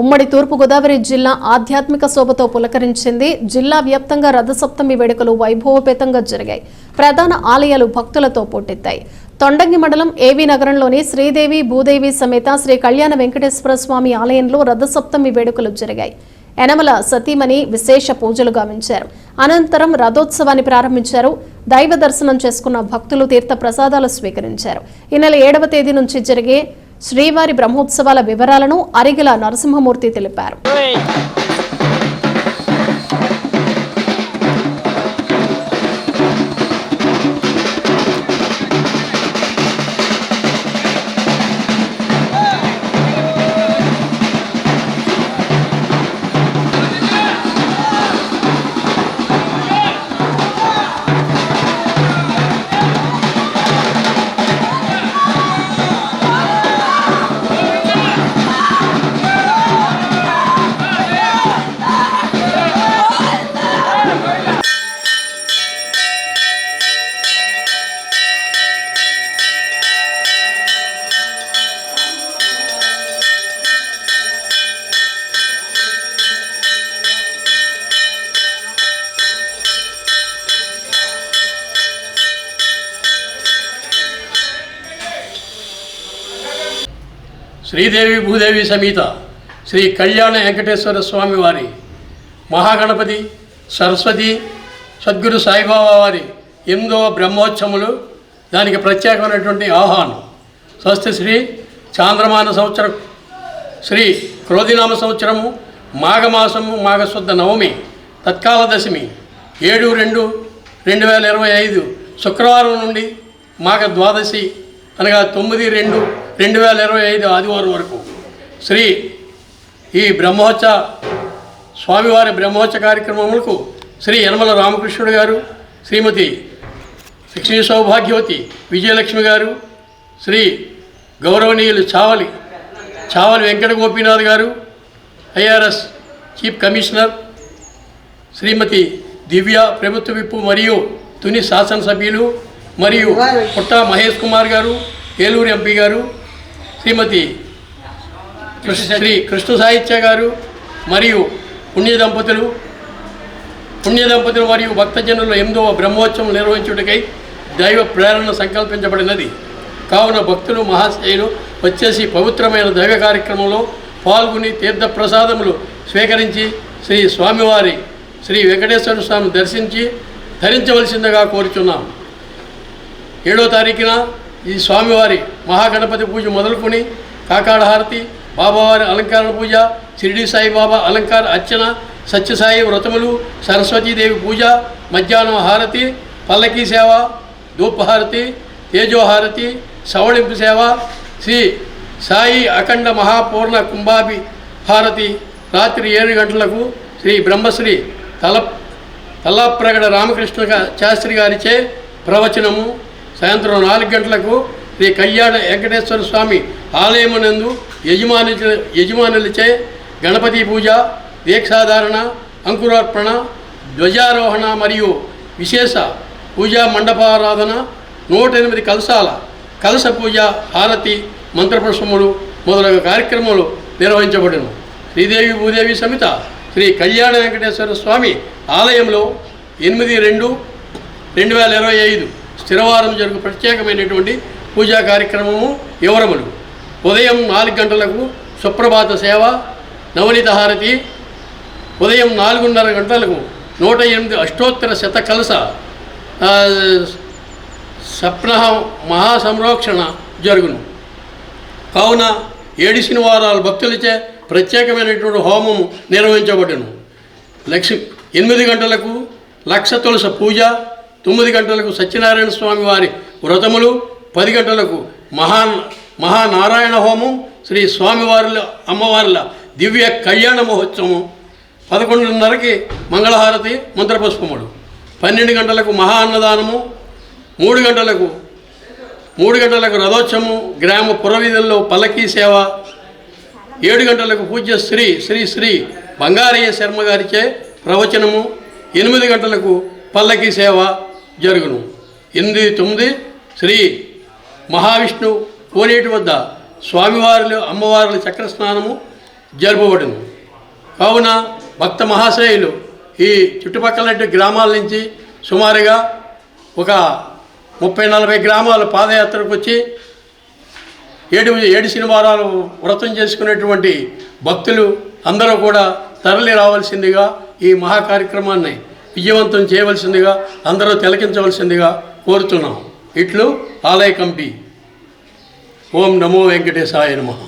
ఉమ్మడి తూర్పుగోదావరి జిల్లా ఆధ్యాత్మిక శోభతో పులకరించింది జిల్లా వ్యాప్తంగా రథసప్తమి వేడుకలు వైభవపేతంగా జరిగాయి. ప్రధాన ఆలయాలు భక్తులతో పోటెత్తాయి. తొండంగి మండలం ఏవి నగరంలోని శ్రీదేవి భూదేవి సమేత శ్రీ కళ్యాణ వెంకటేశ్వర స్వామి ఆలయంలో రథసప్తమి వేడుకలు జరిగాయి. యనమల సతీమణి విశేష పూజలు గావించారు. అనంతరం రథోత్సవాన్ని ప్రారంభించారు. దైవ దర్శనం చేసుకున్న భక్తులు తీర్థ ప్రసాదాలు స్వీకరించారు. ఈ నెల ఏడవ తేదీ నుంచి జరిగే శ్రీవారి బ్రహ్మోత్సవాల వివరాలను అరిగిల నరసింహమూర్తి తెలిపారు. శ్రీదేవి భూదేవి సమేత శ్రీ కళ్యాణ వెంకటేశ్వర స్వామి వారి మహాగణపతి సరస్వతి సద్గురు సాయిబాబా వారి ఎనిమిదవ బ్రహ్మోత్సవములు దానికి ప్రత్యేకమైనటువంటి ఆహ్వానం. స్వస్తి శ్రీ చాంద్రమాన సంవత్సరం శ్రీ క్రోధినామ సంవత్సరము మాఘమాసము మాఘశుద్ధ నవమి తత్కాల దశమి ఏడు రెండు రెండు వేల ఇరవై ఐదు శుక్రవారం నుండి మాఘ ద్వాదశి అనగా తొమ్మిది రెండు రెండు వేల ఇరవై ఐదు ఆదివారం వరకు శ్రీ ఈ బ్రహ్మోత్సవ స్వామివారి బ్రహ్మోత్సవ కార్యక్రమములకు శ్రీ యనమల రామకృష్ణుడు గారు శ్రీమతి శిక్షణ సౌభాగ్యవతి విజయలక్ష్మి గారు శ్రీ గౌరవనీయులు చావలి చావలి వెంకట గోపీనాథ్ గారు IRS chief commissioner Shrimati Divya ప్రభుత్వ విప్పు మరియు తుని శాసనసభ్యులు మరియు పుట్ట మహేష్ కుమార్ గారు ఏలూరు ఎంపీ గారు శ్రీమతి కృష్ణ శ్రీ కృష్ణ సాహిత్య గారు మరియు పుణ్య దంపతులు పుణ్య దంపతులు మరియు భక్తజనుల ఎనిమిదవ బ్రహ్మోత్సవం నిర్వహించుటకై దైవ ప్రేరణ సంకల్పించబడినది. కావున భక్తులు మహాశయులు వచ్చేసి పవిత్రమైన దైవ కార్యక్రమంలో పాల్గొని తీర్థ ప్రసాదములు స్వీకరించి శ్రీ స్వామివారి శ్రీ వెంకటేశ్వర స్వామి దర్శించి ధరించవలసిందిగా కోరుచున్నాం. ఏడో తారీఖున ఈ స్వామివారి మహాగణపతి పూజ మొదలుకొని కాకాడ హారతి బాబావారి అలంకరణ పూజ షిరిడి సాయిబాబా అలంకార అర్చన సత్యసాయి వ్రతములు సరస్వతీదేవి పూజ మధ్యాహ్నం హారతి పల్లకీ సేవ ధూపహారతి తేజోహారతి సవళింపు సేవ శ్రీ సాయి అఖండ మహాపూర్ణ కుంభాభి హారతి రాత్రి ఏడు గంటలకు శ్రీ బ్రహ్మశ్రీ తల తల్లాప్రగడ రామకృష్ణ శాస్త్రి గారిచే ప్రవచనము. సాయంత్రం నాలుగు గంటలకు శ్రీ కళ్యాణ వెంకటేశ్వర స్వామి ఆలయమునందు యజమాని యజమానులచే గణపతి పూజ దీక్షాధారణ అంకురార్పణ ధ్వజారోహణ మరియు విశేష పూజా మండపారాధన నూట ఎనిమిది కలశాల కలశ పూజ హారతి మంత్రపుష్పములు మొదలగు కార్యక్రమాలు నిర్వహించబడును. శ్రీదేవి భూదేవి సమిత శ్రీ కళ్యాణ వెంకటేశ్వర స్వామి ఆలయంలో ఎనిమిది రెండు రెండు వేల ఇరవై ఐదు స్థిరవారం జరుగు ప్రత్యేకమైనటువంటి పూజా కార్యక్రమము వివరములు. ఉదయం నాలుగు గంటలకు సుప్రభాత సేవ నవనీత హారతి ఉదయం నాలుగున్నర గంటలకు నూట ఎనిమిది అష్టోత్తర శత కలస ఆ, సప్న జరుగును. కావున ఏడు శనివారాలు భక్తులచే ప్రత్యేకమైనటువంటి హోమం నిర్వహించబడును. లక్ష్మి ఎనిమిది గంటలకు లక్ష తులస పూజ తొమ్మిది గంటలకు సత్యనారాయణ స్వామి వారి వ్రతములు పది గంటలకు మహా మహానారాయణ హోమం శ్రీ స్వామివారుల అమ్మవార్ల దివ్య కళ్యాణ మహోత్సవం పదకొండున్నరకి మంగళహారతి మంత్రపుష్పముడు పన్నెండు గంటలకు మహా అన్నదానము మూడు గంటలకు మూడు గంటలకు రథోత్సవము గ్రామ పురవీధుల్లో పల్లకీ సేవ ఏడు గంటలకు పూజ్య శ్రీ శ్రీ శ్రీ బంగారయ్య శర్మ గారిచే ప్రవచనము ఎనిమిది గంటలకు పల్లకీ సేవ జరుగును. ఎనిమిది తొమ్మిది శ్రీ మహావిష్ణు కోనేటి వద్ద స్వామివారులు అమ్మవారుల చక్ర స్నానము జరుపబడును. కావున భక్త మహాశయులు ఈ చుట్టుపక్కల గ్రామాల నుంచి సుమారుగా ఒక ముప్పై నలభై గ్రామాల పాదయాత్రకు వచ్చి ఏడు ఏడు శనివారాలు వ్రతం చేసుకునేటువంటి భక్తులు అందరూ కూడా తరలి రావాల్సిందిగా ఈ మహా కార్యక్రమాన్ని విజయవంతం చేయవలసిందిగా అందరూ తిలకించవలసిందిగా కోరుతున్నాం. ఇట్లు ఆలయ కంపి ఓం నమో వెంకటేశాయ నమః.